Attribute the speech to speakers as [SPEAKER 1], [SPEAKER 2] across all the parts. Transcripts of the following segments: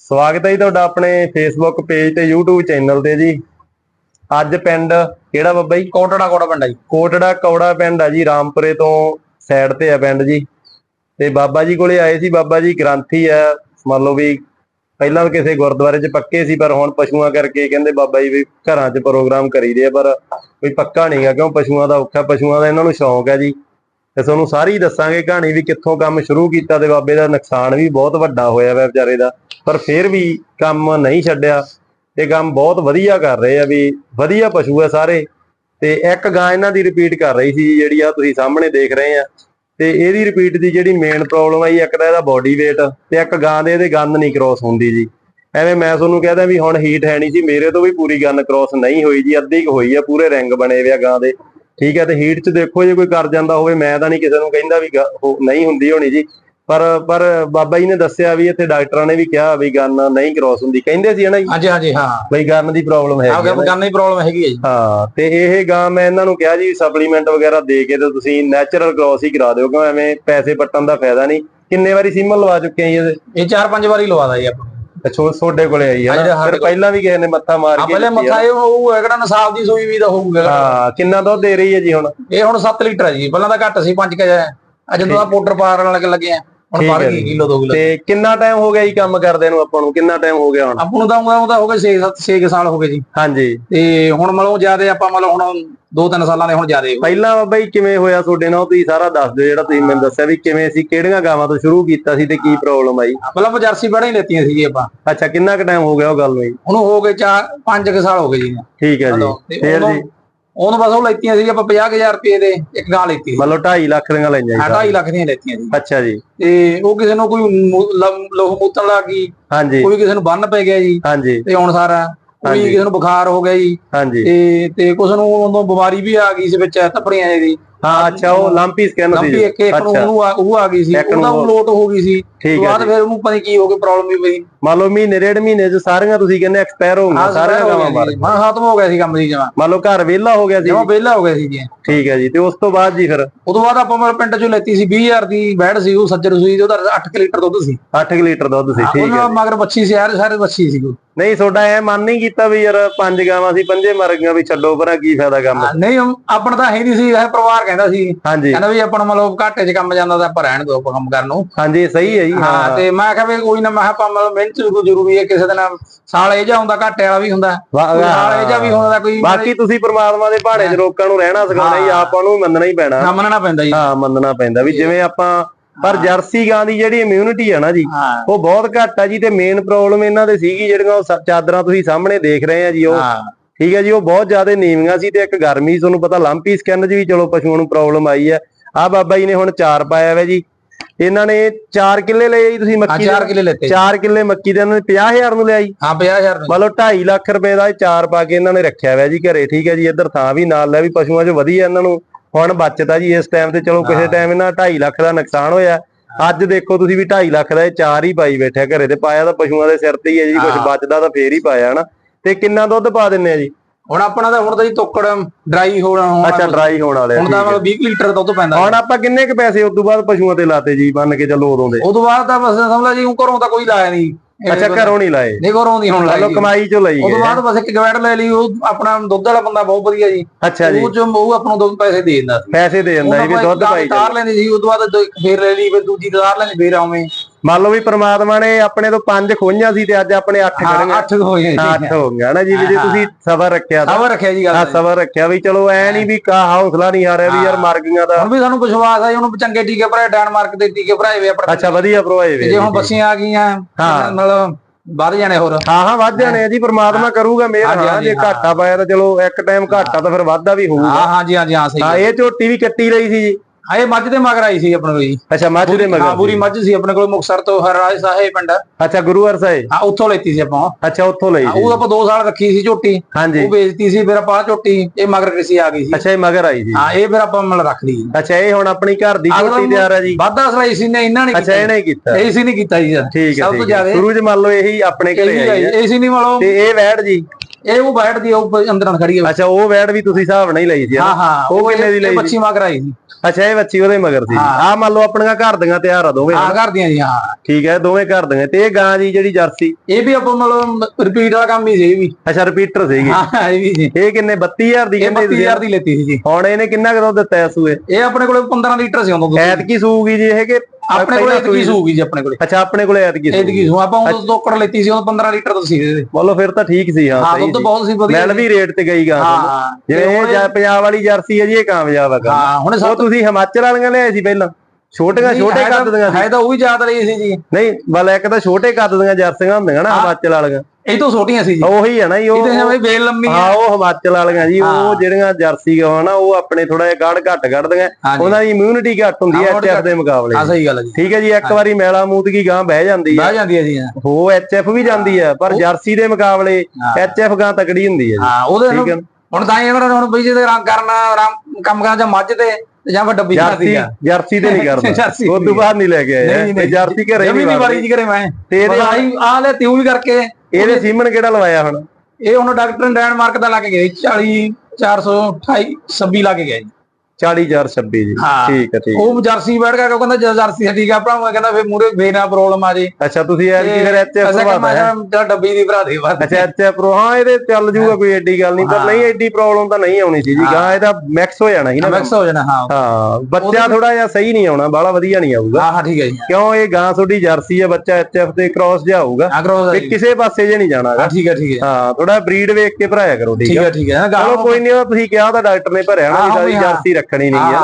[SPEAKER 1] ਸਵਾਗਤ ਹੈ ਜੀ ਤੁਹਾਡਾ ਆਪਣੇ ਫੇਸਬੁੱਕ ਪੇਜ ਤੇ YouTube ਚੈਨਲ ਤੇ ਜੀ। ਅੱਜ ਪਿੰਡ ਕਿਹੜਾ ਬੱਬਾ ਜੀ?
[SPEAKER 2] ਕੋਟੜਾ ਕੋਟਾ ਪਿੰਡ ਆ ਜੀ।
[SPEAKER 1] ਕੋਟੜਾ ਕੌੜਾ ਪਿੰਡ ਆ ਜੀ ਰਾਮਪੁਰੇ ਤੋਂ ਸਾਈਡ ਤੇ ਆ ਪਿੰਡ ਜੀ। ਤੇ ਬਾਬਾ ਜੀ ਕੋਲੇ ਆਏ ਸੀ ਬਾਬਾ ਜੀ ਗ੍ਰੰਥੀ ਆ। ਮੰਨ ਲਓ ਵੀ ਪਹਿਲਾਂ ਕਿਸੇ ਗੁਰਦੁਆਰੇ 'ਚ ਪੱਕੇ ਸੀ ਪਰ ਹੁਣ ਪਸ਼ੂਆਂ ਕਰਕੇ ਕਹਿੰਦੇ ਬਾਬਾ ਜੀ ਵੀ ਘਰਾਂ 'ਚ ਪ੍ਰੋਗਰਾਮ ਕਰੀਦੇ ਆ ਪਰ ਕੋਈ ਪੱਕਾ ਨਹੀਂਗਾ ਕਿਉਂ? ਪਸ਼ੂਆਂ ਦਾ ਔਖਾ ਪਸ਼ੂਆਂ ਦਾ ਇਹਨਾਂ ਨੂੰ ਸ਼ੌਂਕ ਹੈ ਜੀ। ਤੇ ਤੁਹਾਨੂੰ ਸਾਰੀ ਦੱਸਾਂਗੇ ਕਹਾਣੀ ਵੀ ਕਿੱਥੋਂ ਕੰਮ ਸ਼ੁਰੂ ਕੀਤਾ ਤੇ ਬਾਬੇ ਦਾ ਨੁਕਸਾਨ ਵੀ ਬਹੁਤ ਵੱਡਾ ਹੋਇਆ ਵਾ ਵਿਚਾਰੇ ਦਾ। ਪਰ ਫਿਰ ਵੀ ਕੰਮ ਨਹੀਂ ਛੱਡਿਆ। ਤੇ ਕੰਮ ਬਹੁਤ ਵਧੀਆ ਕਰ ਰਹੇ ਆ ਵੀ ਵਧੀਆ ਪਸ਼ੂ ਆ ਸਾਰੇ। ਤੇ ਇੱਕ ਗਾਂ ਇਹਨਾਂ ਦੀ ਰਿਪੀਟ ਕਰ ਰਹੀ ਸੀ ਜਿਹੜੀ ਆ ਤੁਸੀਂ ਸਾਹਮਣੇ ਦੇਖ ਰਹੇ ਆ। ਤੇ ਇਹਦੀ ਰਿਪੀਟ ਦੀ ਜਿਹੜੀ ਮੇਨ ਪ੍ਰੋਬਲਮ ਆਈ ਇੱਕ ਤਾਂ ਇਹਦਾ ਬਾਡੀ weight ਤੇ ਇੱਕ ਗਾਂ ਦੇ ਇਹਦੇ ਗੰਨ ਨਹੀਂ ਕ੍ਰੋਸ ਹੁੰਦੀ ਜੀ। ਐਵੇਂ ਮੈਂ ਤੁਹਾਨੂੰ ਕਹਦਾ ਵੀ ਹੁਣ ਹੀਟ ਹੈ ਨਹੀਂ ਸੀ, ਮੇਰੇ ਤੋਂ ਵੀ ਪੂਰੀ ਗੰਨ ਕ੍ਰੋਸ ਨਹੀਂ ਹੋਈ ਜੀ, ਅੱਧੀ ਕੁ ਹੋਈ ਆ, ਪੂਰੇ ਰਿੰਗ ਬਣੇ ਹੋਏ ਗਾਂ ਦੇ। ਠੀਕ ਹੈ ਤੇ ਹੀਟ 'ਚ ਦੇਖੋ ਜੇ ਕੋਈ ਕਰ ਜਾਂਦਾ ਹੋਵੇ ਮੈਂ ਤਾਂ ਨਹੀਂ ਕਿਸੇ ਨੂੰ ਕਹਿੰਦਾ ਵੀ ਨਹੀਂ ਹੁੰਦੀ ਹੋਣੀ ਜੀ। ਪਰ ਪਰ ਬਾਬਾ ਜੀ ਨੇ ਦੱਸਿਆ ਵੀ ਇੱਥੇ ਡਾਕਟਰਾਂ ਨੇ ਵੀ ਕਿਹਾ ਵੀ ਗੰਨ ਨਹੀਂ ਕ੍ਰੋਸ ਹੁੰਦੀ। ਕਹਿੰਦੇ ਸੀ ਨਾ ਜੀ?
[SPEAKER 2] ਹਾਂਜੀ ਹਾਂਜੀ ਹਾਂ।
[SPEAKER 1] ਬਈ ਗੰਨ ਦੀ ਪ੍ਰੋਬਲਮ ਹੈ
[SPEAKER 2] ਆਹ ਗੱਲ ਦੀ ਪ੍ਰੋਬਲਮ ਹੈਗੀ ਹੈ ਜੀ।
[SPEAKER 1] ਹਾਂ ਤੇ ਇਹ ਗਾਂ ਮੈਂ ਇਹਨਾਂ ਨੂੰ ਕਿਹਾ ਜੀ ਸਪਲੀਮੈਂਟ ਵਗੈਰਾ ਦੇ ਕੇ ਤੇ ਤੁਸੀਂ ਨੈਚੁਰਲ ਕ੍ਰੋਸ ਹੀ ਕਰਾ ਦਿਓ ਕਿਉਂ ਐਵੇਂ ਪੈਸੇ ਪੱਟਣ ਦਾ ਫਾਇਦਾ ਨਹੀਂ। ਕਿੰਨੇ ਵਾਰੀ ਸੀਮਨ ਲਵਾ ਚੁੱਕੇ ਆ ਜੀ
[SPEAKER 2] ਇਹ ਚਾਰ ਪੰਜ ਵਾਰੀ ਲਵਾਦਾ ਜੀ ਆਪਾਂ।
[SPEAKER 1] ਅੱਛਾ ਤੁਹਾਡੇ ਕੋਲੇ ਆਈ ਹੈ ਨਾ ਫਿਰ ਪਹਿਲਾਂ ਵੀ ਕਿਸੇ ਨੇ ਮੱਥਾ ਮਾਰ ਕੇ
[SPEAKER 2] ਪਹਿਲੇ। ਮੱਥਾ ਇਹ ਉਹ ਹੈ ਕਿਹੜਾ ਨਸਾਬ ਦੀ ਸੂਈ ਵੀ ਦਾ ਹੋਊਗਾ
[SPEAKER 1] ਹਾਂ ਕਿੰਨਾ ਦੁੱਧ ਦੇ ਰਹੀ ਹੈ ਜੀ ਹੁਣ?
[SPEAKER 2] ਇਹ ਹੁਣ 7 ਲੀਟਰ ਹੈ ਜੀ ਪਹਿਲਾਂ ਤਾਂ ਘੱਟ ਸੀ 5 ਕੇ ਅੱਜ ਜਦੋਂ ਆ ਪਾਊਡਰ ਪਾਰ ਲੱਗ ਲੱਗੇ ਆ। ਹੁਣ
[SPEAKER 1] ਠੀਕ
[SPEAKER 2] ਵੱਧ
[SPEAKER 1] ਹੈ
[SPEAKER 2] ਗਈ
[SPEAKER 1] ਜੀ।
[SPEAKER 2] ਕਿਲੋ 2 ਕਿਲੋ
[SPEAKER 1] ਤੇ ਕਿੰਨਾ ਟਾਈਮ ਹੋ ਗਿਆ ਜੀ ਕੰਮ ਕਰਦੇ ਨੂੰ ਆਪਾਂ ਨੂੰ? ਕਿੰਨਾ ਟਾਈਮ ਹੋ ਗਿਆ ਹੁਣ?
[SPEAKER 2] ਆਪਾਂ ਨੂੰ ਤਾਂ ਉਹਦਾ ਉਹਦਾ ਹੋ ਗਏ 6 7 6 ਸਾਲ ਹੋ ਗਏ ਜੀ।
[SPEAKER 1] ਹਾਂਜੀ।
[SPEAKER 2] ਤੇ ਹੁਣ ਮਤਲਬ ਜਿਆਦੇ ਆਪਾਂ ਮਤਲਬ ਹੁਣ 2-3 ਸਾਲਾਂ ਦੇ ਹੁਣ ਜਿਆਦੇ
[SPEAKER 1] ਪਹਿਲਾਂ ਬਾਈ ਕਿਵੇਂ ਹੋਇਆ ਤੁਹਾਡੇ ਨਾਲ? ਤੁਸੀਂ ਸਾਰਾ ਦੱਸ ਦਿਓ ਜਿਹੜਾ ਤੁਸੀਂ ਮੈਨੂੰ ਦੱਸਿਆ ਵੀ ਕਿਵੇਂ ਸੀ ਕਿਹੜੀਆਂ ਗਾਵਾਂ ਤੋਂ ਸ਼ੁਰੂ ਕੀਤਾ ਸੀ ਤੇ ਕੀ ਪ੍ਰੋਬਲਮ ਆਈ
[SPEAKER 2] ਆਪਾਂ ਜਰਸੀ ਬੜਾ ਹੀ ਲੈਤੀਆਂ ਸੀ ਜੀ ਆਪਾਂ।
[SPEAKER 1] ਅੱਛਾ ਕਿੰਨਾ ਕੁ ਟਾਈਮ ਹੋ ਗਿਆ ਉਹ ਗੱਲ ਨੂੰ ਜੀ?
[SPEAKER 2] ਹੁਣ ਹੋ ਗਏ 4 5 ਸਾਲ ਹੋ ਗਏ ਜੀ।
[SPEAKER 1] ਠੀਕ ਹੈ ਜੀ।
[SPEAKER 2] ਮਤਲਬ ਤੇ
[SPEAKER 1] ਫੇਰ
[SPEAKER 2] ਉਦੋਂ-
[SPEAKER 1] ਜੀ?
[SPEAKER 2] ਉਹਨੂੰ ਬਸ ਉਹ ਲੈਤੀਆਂ ਸੀ ਆਪਾਂ 50000 ਰੁਪਏ ਦੇ ਇੱਕ ਗਾਂ ਲੈਤੀ ਸੀ।
[SPEAKER 1] ਮਤਲਬ 2.5 ਲੱਖ ਦੀਆਂ ਲਈਆਂ ਜੀ
[SPEAKER 2] 2.5 ਲੱਖ ਦੀਆਂ ਲੈਤੀਆਂ ਸੀ
[SPEAKER 1] ਅੱਛਾ ਜੀ।
[SPEAKER 2] ਤੇ ਉਹ ਕਿਸੇ ਨੂੰ ਕੋਈ ਲੋਹ ਮੂਤਣ ਲੱਗ ਗਈ।
[SPEAKER 1] ਹਾਂਜੀ।
[SPEAKER 2] ਕੋਈ ਕਿਸੇ ਨੂੰ ਬੰਨ ਪੈ ਗਿਆ ਜੀ।
[SPEAKER 1] ਹਾਂਜੀ।
[SPEAKER 2] ਤੇ ਹੁਣ ਸਾਰਾ ਕੋਈ। ਕਿਸੇ ਨੂੰ ਬੁਖਾਰ ਹੋ ਗਿਆ ਜੀ।
[SPEAKER 1] ਹਾਂਜੀ।
[SPEAKER 2] ਤੇ ਤੇ ਕੁਛ ਨੂੰ ਉਦੋਂ ਬਿਮਾਰੀ ਵੀ ਆ ਗਈ ਸੀ ਵਿੱਚ ਤਪੜੀਆਂ ਦੀ
[SPEAKER 1] ਹਾਂ ਅੱਛਾ ਉਹ ਲਾਂਪੀ ਸਕੈਨ ਸੀ।
[SPEAKER 2] ਲੰਬੀ ਇੱਕ ਇੱਕ ਨੂੰ ਉਹ ਆ ਗਈ ਸੀ। ਉਹਦਾ
[SPEAKER 1] ਉਹ-
[SPEAKER 2] ਲੋਟ ਹੋ ਗਈ ਸੀ।
[SPEAKER 1] ਠੀਕ
[SPEAKER 2] ਤੋਂ
[SPEAKER 1] ਹੈ
[SPEAKER 2] ਬਾਅਦ ਫਿਰ ਉਹਨੂੰ ਪਤਾ ਕੀ ਹੋ ਗਿਆ ਪ੍ਰੋਬਲਮ ਵੀ ਪਈ
[SPEAKER 1] ਮੰਨ ਲਓ ਮਹੀਨੇ ਡੇਢ ਮਹੀਨੇ ਚ ਸਾਰੀਆਂ ਤੁਸੀਂ ਕਹਿੰਦੇ ਐਕਸਪਾਇਰ ਹੋ ਗਈਆਂ ਸਾਰੀਆਂ ਗਾਵਾਂ ਮਰ
[SPEAKER 2] ਹਾਂ ਖਤਮ ਹੋ ਗਿਆ ਸੀ ਕੰਮ ਜੀ ਜਮਾ।
[SPEAKER 1] ਮੰਨ ਲਓ ਘਰ ਵਿਹਲਾ ਹੋ ਗਿਆ ਸੀ।
[SPEAKER 2] ਜਮਾ ਵਿਹਲਾ ਹੋ ਗਿਆ ਸੀ ਜੀ।
[SPEAKER 1] ਠੀਕ ਹੈ ਜੀ ਤੇ ਉਸ ਤੋਂ ਬਾਅਦ ਜੀ ਫਿਰ?
[SPEAKER 2] ਉਦੋਂ ਬਾਅਦ ਆਪਾਂ ਮਤਲਬ ਪਿੰਡ ਚੋਂ ਲੈਤੀ ਸੀ 20000 ਦੀ ਬੈੜ ਸੀ ਉਹ ਸੱਜਰ ਸੂਈ ਤੇ ਉਹਦਾ 8 ਲੀਟਰ ਦੁੱਧ ਸੀ।
[SPEAKER 1] 8 ਲੀਟਰ ਦੁੱਧ ਸੀ ਠੀਕ ਹੈ
[SPEAKER 2] ਮਗਰ ਬੱਚੀ ਸੀ ਯਾਰ ਸਾਰੇ ਬੱਚੀ ਸੀ
[SPEAKER 1] ਨਹੀਂ ਤੁਹਾਡਾ ਐ ਮਨ ਨਹੀਂ ਕੀਤਾ ਵੀ ਯਾਰ ਪੰਜ ਗਾਵਾਂ ਸੀ ਪੰਜੇ ਮਰ ਗਈਆਂ ਵੀ ਛੱਡੋ ਪਰਾਂ ਕੀ ਫਾਇਦਾ ਕੰਮ?
[SPEAKER 2] ਨਹੀਂ ਆਪਣਾ ਤਾਂ ਹੈ ਨਹੀਂ ਸੀ ਇਹ ਪਰਿਵਾਰ ਕਹਿੰਦਾ ਸੀ।
[SPEAKER 1] ਹਾਂਜੀ।
[SPEAKER 2] ਕਹਿੰਦਾ ਵੀ ਆਪਣਾ ਮਤਲਬ ਘਾਟੇ 'ਚ ਕੰਮ ਜਾਂਦਾ ਤਾਂ ਆਪਾਂ ਰਹਿਣ ਦਿਓ ਆਪਾਂ ਕੰਮ ਕਰਨ ਨੂੰ।
[SPEAKER 1] ਹਾਂਜੀ ਸਹੀ ਹੈ ਜੀ
[SPEAKER 2] ਹਾਂ
[SPEAKER 1] ਹਾਂ
[SPEAKER 2] ਤੇ ਮੈਂ ਕਿਹਾ ਵੀ ਕੋਈ ਨਾ ਮੈਂ ਕਿਹਾ ਮਤਲਬ ਮਿਹਨਤ ਵੀ ਜ਼ਰੂਰੀ ਹੈ ਕਿਸੇ ਦਿਨ ਸਾਲ ਇਹ ਜਾ ਹੁੰਦਾ ਘਾਟੇ ਵਾਲਾ ਵੀ ਹੁੰਦਾ। ਸਾਲ ਇਹ ਜਾ ਵੀ ਹੁੰਦਾ ਕੋਈ
[SPEAKER 1] ਬਾਕੀ ਤੁਸੀਂ ਪ੍ਰਮਾਤਮਾ ਦੇ ਭਾੜੇ 'ਚ ਲੋਕਾਂ ਨੂੰ ਰਹਿਣਾ ਸਿਖਾਉਣਾ ਹੀ ਆਪਾਂ ਨੂੰ ਮੰਨਣਾ ਹੀ ਪੈਣਾ।
[SPEAKER 2] ਨਾ ਮੰਨਣਾ ਪੈਂਦਾ ਜੀ।
[SPEAKER 1] ਹਾਂ ਮੰਨਣਾ ਪੈਂਦਾ ਵੀ ਜਿਵੇਂ ਆਪਾਂ ਪਰ ਜਰਸੀ ਗਾਂ ਦੀ ਜਿਹੜੀ ਇਮਿਊਨਿਟੀ ਹੈ ਨਾ ਜੀ
[SPEAKER 2] ਹਾਂ।
[SPEAKER 1] ਉਹ ਬਹੁਤ ਘੱਟ ਆ ਜੀ ਤੇ ਮੇਨ ਪ੍ਰੋਬਲਮ ਇਹਨਾਂ ਦੇ ਸੀਗੀ ਜਿਹੜੀਆਂ ਉਹ ਚਾਦਰਾਂ ਤੁਸੀਂ ਸਾਹਮਣੇ ਦੇਖ ਰਹੇ ਆ ਜੀ ਉਹ
[SPEAKER 2] ਹਾਂ।
[SPEAKER 1] ਠੀਕ ਹੈ ਜੀ ਉਹ ਬਹੁਤ ਜ਼ਿਆਦਾ ਨੀਵੀਆਂ ਸੀ ਤੇ ਇੱਕ ਗਰਮੀ ਤੁਹਾਨੂੰ ਪਤਾ ਲੰਪੀ ਸਕਿਨ 'ਚ ਵੀ ਚਲੋ ਪਸ਼ੂਆਂ ਨੂੰ ਪ੍ਰੋਬਲਮ ਆਈ ਹੈ ਆ ਬਾਬਾ ਜੀ ਨੇ ਹੁਣ ਚਾਰ ਪਾਇਆ ਹੋਇਆ ਜੀ ਇਹਨਾਂ ਨੇ 4 ਕਿੱਲੇ ਲਏ ਜੀ ਤੁਸੀਂ
[SPEAKER 2] ਹਾਂ
[SPEAKER 1] ਮੱਕੀ
[SPEAKER 2] 4 ਕਿਲੇ ਲੈਤੇ
[SPEAKER 1] 4 ਕਿੱਲੇ ਮੱਕੀ ਦੇ ਇਹਨਾਂ ਨੇ 50000 ਨੂੰ ਲਿਆ ਜੀ
[SPEAKER 2] ਹਾਂ 50000 ਰੁਪਏ
[SPEAKER 1] ਮਤਲਬ 2.5 ਲੱਖ ਰੁਪਏ ਦਾ ਇਹ ਚਾਰ ਪਾ ਕੇ ਇਹਨਾਂ ਨੇ ਰੱਖਿਆ ਹੋਇਆ ਜੀ ਘਰੇ ਠੀਕ ਹੈ ਜੀ ਇੱਧਰ ਥਾਂ ਵੀ ਨਾਲ ਲੈ ਵੀ ਪਸ਼ੂਆਂ 'ਚ ਵਧੀਆ ਇਹਨਾਂ ਨੂੰ ਹੁਣ ਬਚਦਾ ਜੀ ਇਸ ਟਾਈਮ ਤੇ ਚਲੋ ਕਿਸੇ ਟਾਈਮ ਇਹਨਾਂ 2.5 ਲੱਖ ਦਾ ਨੁਕਸਾਨ ਹੋਇਆ। ਅੱਜ ਦੇਖੋ ਤੁਸੀਂ ਵੀ 2.5 ਲੱਖ ਦਾ ਇਹ ਚਾਰ ਹੀ ਪਾਈ ਬੈਠਿਆ ਘਰੇ ਤੇ ਪਾਇਆ ਤਾਂ ਪਸ਼ੂਆਂ ਦੇ ਸਿਰ ਤੇ ਹੀ ਹੈ ਜੀ ਕੁਝ
[SPEAKER 2] ਹਾਂ।
[SPEAKER 1] ਬਚਦਾ ਤਾਂ ਫੇਰ ਹੀ ਪਾਇਆ ਹਨਾ। ਤੇ ਕਿੰਨਾ ਦੁੱਧ ਪਾ ਦਿੰਨੇ ਆ ਜੀ?
[SPEAKER 2] ਹੁਣ ਆਪਣਾ ਤਾਂ ਹੁਣ ਤਾਂ ਜੀ ਤੋਕੜ ਡਰਾਈ ਹੋਣਾ ਹੁਣ
[SPEAKER 1] ਅੱਛਾ ਡਰਾਈ ਹੋਣ ਵਾਲੇ
[SPEAKER 2] ਹੁਣ ਤਾਂ। ਮਤਲਬ 20 ਲੀਟਰ ਦੁੱਧ ਪੈਂਦਾ
[SPEAKER 1] ਹੁਣ ਆਪਾਂ ਕਿੰਨੇ ਕ ਪੈਸੇ ਉਸ ਤੋਂ ਬਾਅਦ ਪਸ਼ੂਆਂ ਤੇ ਲਾਤੇ ਜੀ ਮੰਨ ਕੇ ਚੱਲੋ ਉਦੋਂ ਦੇ?
[SPEAKER 2] ਉਦੋਂ ਬਾਅਦ ਤਾਂ ਬਸ ਸਮਝ ਲਾ ਜੀ ਊਂ ਘਰੋਂ ਤਾਂ ਕੋਈ ਲਾਇਆ ਨਹੀਂ। ਇਹ
[SPEAKER 1] ਅੱਛਾ ਘਰੋਂ ਨਹੀਂ ਲਾਏ।
[SPEAKER 2] ਨਹੀਂ ਘਰੋਂ ਦੀ ਹੁਣ
[SPEAKER 1] ਚਲੋ ਕਮਾਈ ਚੋਂ ਲਈ ਗਏ।
[SPEAKER 2] ਬਾਅਦ ਬਸ ਇੱਕ ਗਵੈੜ ਲੈ ਲਈ ਉਹ ਆਪਣਾ ਦੁੱਧ ਵਾਲਾ ਬੰਦਾ ਬਹੁਤ ਵਧੀਆ ਜੀ।
[SPEAKER 1] ਅੱਛਾ ਜੀ।
[SPEAKER 2] ਉਹ ਜੋ ਉਹ ਆਪਾਂ ਨੂੰ ਦੁੱਧ ਪੈਸੇ ਦੇ ਦਿੰਦਾ
[SPEAKER 1] ਪੈਸੇ ਦੇ ਦਿੰਦਾ ਜੀ ਵੀ ਦੁੱਧ ਪਾਈ।
[SPEAKER 2] ਤਾਰ ਲੈਂਦੀ ਸੀ ਉਦੋਂ ਬਾਅਦ ਦੋ- ਫੇਰ ਲੈ ਲਈ ਫਿਰ ਦੂਜੀ ਤਾਰ ਲੈਂਦੀ ਫੇਰ ਆਵੇਂ
[SPEAKER 1] ਮੰਨ ਲਓ ਵੀ ਪ੍ਰਮਾਤਮਾ ਨੇ ਆਪਣੇ ਤੋਂ ਪੰਜ ਖੋਈਆਂ ਸੀ ਤੇ ਅੱਜ ਆਪਣੇ ਅੱਠ
[SPEAKER 2] ਹਾਂ
[SPEAKER 1] ਖੜੀਆਂ
[SPEAKER 2] ਅੱਠ ਹੋ ਗਏ
[SPEAKER 1] ਹਾਂ, ਅੱਠ ਹੋ ਗਿਆ ਨਾ ਜੀ ਵੀ ਜੇ ਤੁਸੀਂ ਸਬਰ ਰੱਖਿਆ ਤਾਂ।
[SPEAKER 2] ਸਭ ਰੱਖਿਆ ਜੀ ਗੱਲ
[SPEAKER 1] ਹਾਂ ਸਬਰ ਰੱਖਿਆ ਵੀ ਚਲੋ ਐ ਨਹੀਂ ਵੀ ਕਾ ਹੌਸਲਾ ਨਹੀਂ ਹਾਰਿਆ ਵੀ ਯਾਰ ਮਰ ਗਈਆਂ ਦਾ।
[SPEAKER 2] ਹੁਣ ਵੀ ਸਾਨੂੰ ਵਿਸ਼ਵਾਸ ਹੈ ਉਹਨੂੰ ਚੰਗੇ ਟੀਕੇ ਭਰਾਏ ਡੈਨਮਾਰਕ ਦੇ ਟੀਕੇ ਭਰਾਏ ਵੇ ਆਪਣੇ।
[SPEAKER 1] ਅੱਛਾ ਵਧੀਆ
[SPEAKER 2] ਤੇ
[SPEAKER 1] ਵੇ
[SPEAKER 2] ਜੇ ਹੁਣ ਬੱਸੀਆਂ ਆ ਗਈਆਂ
[SPEAKER 1] ਹਾਂ।
[SPEAKER 2] ਮਤਲਬ ਵੱਧ ਜਾਣੇ ਹੋਰ।
[SPEAKER 1] ਹਾਂ ਹਾਂ ਵੱਧ ਜਾਣੇ ਆ ਜੀ ਪ੍ਰਮਾਤਮਾ ਕਰੂਗਾ
[SPEAKER 2] ਹਾਂਜੀ,
[SPEAKER 1] ਹਾਂ ਜੇ ਘਾਟਾ ਪਾਇਆ ਤਾਂ ਚਲੋ ਇੱਕ ਟਾਈਮ ਘਾਟਾ ਤਾਂ ਫਿਰ ਵਾਧਾ ਵੀ ਹੋਊਗਾ।
[SPEAKER 2] ਹਾਂ ਹਾਂ ਜੀ ਹਾਂ ਜੀ ਹਾਂ ਸਹੀ
[SPEAKER 1] ਹਾਂ। ਇਹ ਝੋਟੀ ਵੀ ਕੱਟੀ ਰਹੀ ਸੀ ਜੀ।
[SPEAKER 2] ਹਾਂ ਇਹ ਮੱਝ ਦੇ ਮਗਰ ਆਈ ਸੀ ਆਪਣੇ ਕੋਲ ਜੀ।
[SPEAKER 1] ਅੱਛਾ ਮੱਝ ਦੇ
[SPEAKER 2] ਹਾਂ
[SPEAKER 1] ਮਗਰ
[SPEAKER 2] ਪੂਰੀ ਮੱਝ ਸੀ ਆਪਣੇ ਕੋਲ ਮੁਕਸਰ ਤੋਂ ਹਰਰਾਜ ਸਾਹਿਬ ਪਿੰਡ।
[SPEAKER 1] ਅੱਛਾ ਗੁਰੂ ਅਰਸਾਏ
[SPEAKER 2] ਹਾਂ ਉੱਥੋਂ ਲੈਤੀ ਸੀ ਆਪਾਂ।
[SPEAKER 1] ਅੱਛਾ ਉੱਥੋਂ ਲਈ
[SPEAKER 2] ਹਾਂ,
[SPEAKER 1] ਸੀ।
[SPEAKER 2] ਉਹ ਆਪਾਂ 2 ਸਾਲ ਰੱਖੀ ਸੀ ਝੋਟੀ।
[SPEAKER 1] ਹਾਂਜੀ।
[SPEAKER 2] ਉਹ ਵੇਚਤੀ ਸੀ ਫਿਰ ਆਪਾਂ ਝੋਟੀ ਇਹ ਮਗਰ ਕਿਸੇ ਆ ਗਈ ਸੀ।
[SPEAKER 1] ਅੱਛਾ ਇਹ ਮਗਰ ਆਈ ਸੀ।
[SPEAKER 2] ਹਾਂ ਇਹ ਫਿਰ ਆਪਾਂ ਮਤਲਬ ਰੱਖ ਲਈ।
[SPEAKER 1] ਅੱਛਾ ਇਹ ਹੁਣ ਆਪਣੀ ਘਰ ਦੀ ਝੋਟੀ ਤਿਆਰ ਹੈ ਜੀ।
[SPEAKER 2] ਵਾਧਾ ਅਸਲਾ ਸੀ ਨੇ ਇਹਨਾਂ ਨੇ
[SPEAKER 1] ਅੱਛਾ ਇਹਨੇ ਹੀ ਕੀਤਾ।
[SPEAKER 2] ਇਹ ਸੀ ਨਹੀਂ ਕੀਤਾ ਜੀ।
[SPEAKER 1] ਠੀਕ ਹੈ
[SPEAKER 2] ਸਭ ਤੋਂ
[SPEAKER 1] ਹੈ।
[SPEAKER 2] ਜ਼ਿਆਦਾ
[SPEAKER 1] ਸ਼ੁਰੂ ਚ ਮੰਨ ਲਓ ਇਹੀ ਆਪਣੇ ਘਰੇ ਆਈ ਹੈ।
[SPEAKER 2] ਇਹ ਸੀ ਨਹੀਂ ਮਤਲਬ
[SPEAKER 1] ਤੇ ਇਹ ਵੈੜ ਜੀ।
[SPEAKER 2] ਇਹ ਉਹ ਬੈਠ ਦੀ ਉਹ ਅੰਦਰ ਖੜੀ ਹੈ।
[SPEAKER 1] ਅੱਛਾ ਉਹ ਵੈੜ ਵੀ ਤੁਸੀਂ ਹਿਸਾਬ ਨਾਲ ਹੀ ਲਈ ਸੀ
[SPEAKER 2] ਹਾਂ? ਹਾਂ
[SPEAKER 1] ਉਹ ਕਿੰਨੇ ਦੀ ਲਈ ਸੀ?
[SPEAKER 2] ਬੱਚੀ ਮਾ ਕਰਾਈ ਸੀ।
[SPEAKER 1] ਅੱਛਾ ਇਹ ਬੱਚੀ ਉਹਦੇ ਮਗਰ ਸੀ। ਆ ਮੰਨ ਲਓ ਆਪਣੀਆਂ ਘਰ ਦੀਆਂ ਤਿਆਰ ਆ ਦੋਵੇਂ
[SPEAKER 2] ਹਾਂ ਕਰਦੀਆਂ ਜੀ ਹਾਂ।
[SPEAKER 1] ਠੀਕ ਹੈ ਦੋਵੇਂ ਘਰ ਦੀਆਂ। ਤੇ ਇਹ ਗਾਂ ਜੀ ਜਿਹੜੀ ਜਰਸੀ?
[SPEAKER 2] ਇਹ ਵੀ ਆਪਾਂ ਮਤਲਬ ਰਿਪੀਟ ਵਾਲਾ ਕੰਮ ਹੀ ਸੀ ਇਹ ਵੀ।
[SPEAKER 1] ਅੱਛਾ ਰਿਪੀਟਰ ਸੀਗੀ।
[SPEAKER 2] ਹਾਂ ਇਹ ਵੀ ਜੀ
[SPEAKER 1] ਇਹ ਕਿੰਨੇ 32000 ਦੀ ਕਹਿੰਦੇ ਤੁਸੀਂ
[SPEAKER 2] 32000 ਦੀ ਲੈਤੀ ਸੀ ਜੀ।
[SPEAKER 1] ਹੁਣ ਇਹਨੇ ਕਿੰਨਾ ਕੁ ਦੁੱਧ ਦਿੱਤਾ ਸੂਏ?
[SPEAKER 2] ਇਹ ਆਪਣੇ ਕੋਲੇ 15 ਲੀਟਰ ਸੀ ਉਦੋਂ
[SPEAKER 1] ਐਤਕੀ ਸੂਗੀ ਜੀ ਇਹ ਕਿ
[SPEAKER 2] ਆਪਣੇ ਕੋਲੇ ਇਤਕੀ ਸੂਗੀ ਜੀ ਆਪਣੇ ਕੋਲੇ।
[SPEAKER 1] ਅੱਛਾ ਆਪਣੇ ਕੋਲੇ ਐਤਕੀ
[SPEAKER 2] ਸੂ ਆਪਾਂ ਉਦੋਂ ਤੋਕੜ ਲੈਤੀ ਸੀ ਉਹ 15 ਲੀਟਰ ਤੋਂ ਸੀ ਇਹਦੇ।
[SPEAKER 1] ਬੋਲੋ ਫਿਰ ਤਾਂ ਠੀਕ ਸੀ ਹਾਂ
[SPEAKER 2] ਹਾਂ
[SPEAKER 1] ਸਹੀ
[SPEAKER 2] ਦੁੱਧ। ਬਹੁਤ ਸੀ ਵਧੀਆ
[SPEAKER 1] ਮਿਲ ਵੀ ਰੇਟ ਤੇ ਗਈ ਗਾਂ।
[SPEAKER 2] ਹਾਂ
[SPEAKER 1] ਜਿਵੇਂ ਪੰਜਾਬ ਵਾਲੀ ਜਰਸੀ ਹੈ ਜੀ ਇਹ ਕਾਮਯਾਬ ਹੈ ਕੰਮ
[SPEAKER 2] ਹਾਂ ਹੁਣ
[SPEAKER 1] ਉਹ
[SPEAKER 2] ਸਭ
[SPEAKER 1] ਤੁਸੀਂ ਹਿਮਾਚਲ ਵਾਲੀਆਂ ਲਿਆਏ ਸੀ ਪਹਿਲਾਂ। ਛੋਟੀਆਂ ਛੋਟੇ ਕੱਦ ਦੀਆਂ ਸੀ।
[SPEAKER 2] ਹੈ ਤਾਂ ਉਹ ਵੀ ਜ਼ਿਆਦਾ ਲਈ ਸੀ ਜੀ।
[SPEAKER 1] ਨਹੀਂ ਬਲ ਇੱਕ ਤਾਂ ਛੋਟੇ ਕੱਦ ਦੀਆਂ ਜਰਸੀਆਂ ਹੁੰਦੀਆਂ ਨਾ ਹਿਮਾਚਲ ਵਾਲੀਆਂ।
[SPEAKER 2] ਇਹ ਤੋਂ ਛੋਟੀਆਂ ਸੀ ਜੀ।
[SPEAKER 1] ਉਹੀ ਹੈ ਨਾ ਜੀ ਉਹ
[SPEAKER 2] ਤਾਂ ਜਿਵੇਂ ਬੇਲ ਲੰਮੀ
[SPEAKER 1] ਹਾਂ
[SPEAKER 2] ਹੈ
[SPEAKER 1] ਉਹ ਹਿਮਾਚਲ ਵਾਲੀਆਂ ਜੀ ਉਹ। ਜਿਹੜੀਆਂ ਜਰਸੀ ਗਾਵਾਂ ਨਾ ਉਹ ਆਪਣੇ ਥੋੜਾ ਜਿਹਾ ਗਾੜ ਘੱਟ ਕੱਢਦੀਆਂ। ਉਹਨਾਂ ਦੀ ਇਮਿਊਨਿਟੀ ਘੱਟ ਹੁੰਦੀ ਹੈ ਐਚਐਫ ਦੇ ਮੁਕਾਬਲੇ।
[SPEAKER 2] ਹਾਂ ਸਹੀ ਗੱਲ ਹੈ ਜੀ।
[SPEAKER 1] ਠੀਕ ਹੈ ਜੀ ਇੱਕ ਵਾਰੀ ਮੈਲਾ ਮੂਤਗੀ ਗਾਂ ਬਹਿ ਜਾਂਦੀ ਹੈ।
[SPEAKER 2] ਬਹਿ ਜਾਂਦੀ ਹੈ ਜੀ।
[SPEAKER 1] ਉਹ ਐਚਐਫ ਵੀ ਜਾਂਦੀ ਹੈ ਪਰ ਜਰਸੀ ਦੇ ਮੁਕਾਬਲੇ। ਐਚਐਫ ਗਾਂ ਤਕੜੀ ਹੁੰਦੀ ਹੈ ਜੀ।
[SPEAKER 2] ਹਾਂ ਉਹਦੇ ਹੁਣ ਤਾਂ ਇਹ ਹੁਣ ਬਈ ਰੰਗ ਕਰਨਾ ਕੰਮ ਕਰਨਾ ਜਾਂ ਮੱਝ ਤੇ ਜਾਂ ਚ
[SPEAKER 1] ਜਰਸੀ
[SPEAKER 2] ਸੀਗਾ
[SPEAKER 1] ਜਰਸੀ ਤੇ ਨਹੀਂ ਕਰਦਾ। ਉਹ ਤੋਂ ਨਹੀਂ ਲੈ ਕੇ ਆਇਆ। ਤੇ। ਜਰਸੀ ਘਰੇ ਨਹੀਂ
[SPEAKER 2] ਵਾਰੀ ਜੀ ਕਰੇ ਮੈਂ।
[SPEAKER 1] ਤੇ ਇਹਦੇ
[SPEAKER 2] ਆਹੀ ਆ ਲੈ ਵੀ ਕਰਕੇ।
[SPEAKER 1] ਇਹਦੇ ਸੀਮਨ ਕਿਹੜਾ ਲਵਾਇਆ ਹੁਣ?
[SPEAKER 2] ਇਹ ਹੁਣ ਡਾਕਟਰ ਡੈਨਮਾਰਕ ਦਾ ਲਾ ਕੇ ਗਏ 40 428 26 ਲਾ ਕੇ ਗਏ ਜੀ।
[SPEAKER 1] 40426 ਜੀ।
[SPEAKER 2] ਹਾਂ।
[SPEAKER 1] ਠੀਕ ਹੈ ਠੀਕ ਹੈ।
[SPEAKER 2] ਉਹ ਜਰਸੀ ਬੈਠ ਗਿਆ ਉਹ ਕਹਿੰਦਾ ਜੇ ਜਰਸੀ ਹੈ ਠੀਕ ਆ ਭਰਾ ਮੈਂ ਕਹਿੰਦਾ ਫੇਰ ਮੂਰੇ ਫੇਰ ਨਾ ਪ੍ਰੋਬਲਮ ਆ ਜੇ।
[SPEAKER 1] ਅੱਛਾ ਤੁਸੀਂ ਐਲ ਕੀ ਫਿਰ ਐਚਐਫ
[SPEAKER 2] ਅਸਾਂ
[SPEAKER 1] ਲਵਾਤਾ ਹੈ
[SPEAKER 2] ਕਹਿੰਦਾ ਡੱਬੀ ਦੀ ਭਰਾ ਦੇ ਬਸ
[SPEAKER 1] ਅੱਛਾ ਐਚਐਫ ਪ੍ਰੋ ਹਾਂ ਇਹਦੇ ਚੱਲ ਜੂਗਾ ਕੋਈ ਐਡੀ ਗੱਲ ਨਹੀਂ ਪਰ
[SPEAKER 2] ਹਾਂ।
[SPEAKER 1] ਨਹੀਂ ਐਡੀ ਪ੍ਰੋਬਲਮ ਤਾਂ ਨਹੀਂ ਆਉਣੀ ਸੀ ਜੀ।
[SPEAKER 2] ਹਾਂ।
[SPEAKER 1] ਗਾਂ ਇਹਦਾ ਮੈਕਸ ਹੋ ਜਾਣਾ ਸੀ ਨਾ
[SPEAKER 2] ਮਿਕਸ ਹੋ ਜਾਣਾ ਹਾਂ।
[SPEAKER 1] ਹਾਂ ਬੱਚਾ ਥੋੜਾ ਜਿਹਾ ਸਹੀ ਨਹੀਂ ਆਉਣਾ ਬਾਹਲਾ ਵਧੀਆ ਨਹੀਂ ਆਊਗਾ।
[SPEAKER 2] ਹਾਂ ਹਾਂ ਠੀਕ ਹੈ ਜੀ।
[SPEAKER 1] ਕਿਉਂ ਇਹ ਗਾਂ ਤੁਹਾਡੀ ਜਰਸੀ ਹੈ ਬੱਚਾ ਐਚਐਫ ਤੇ ਕ੍ਰਾਸ ਜਿਹਾ ਆਊਗਾ।
[SPEAKER 2] ਆਗਰੋ
[SPEAKER 1] ਤੇ ਕਿਸੇ ਪਾਸੇ ਜੇ ਨਹੀਂ ਜਾਣਾਗਾ।
[SPEAKER 2] ਠੀਕ ਹੈ ਠੀਕ ਹੈ।
[SPEAKER 1] ਹਾਂ ਥੋੜਾ ਬਰੀਡ ਵੇਖ ਕੇ ਭਰਾਇਆ ਕਰੋ ਠੀਕ ਹੈ।
[SPEAKER 2] ਠੀਕ ਹੈ।
[SPEAKER 1] ਚਲੋ ਕੋਈ ਨਹੀਂ ਉਹ ਤੁਸੀਂ ਕਿਹਾ ਤਾਂ ਡਾਕਟਰ ਨੇ ਭਰਿਆ ਨਾ। ਜਰਸੀ ਰੱਖਣੀ ਨਹੀਂ ਨਾ।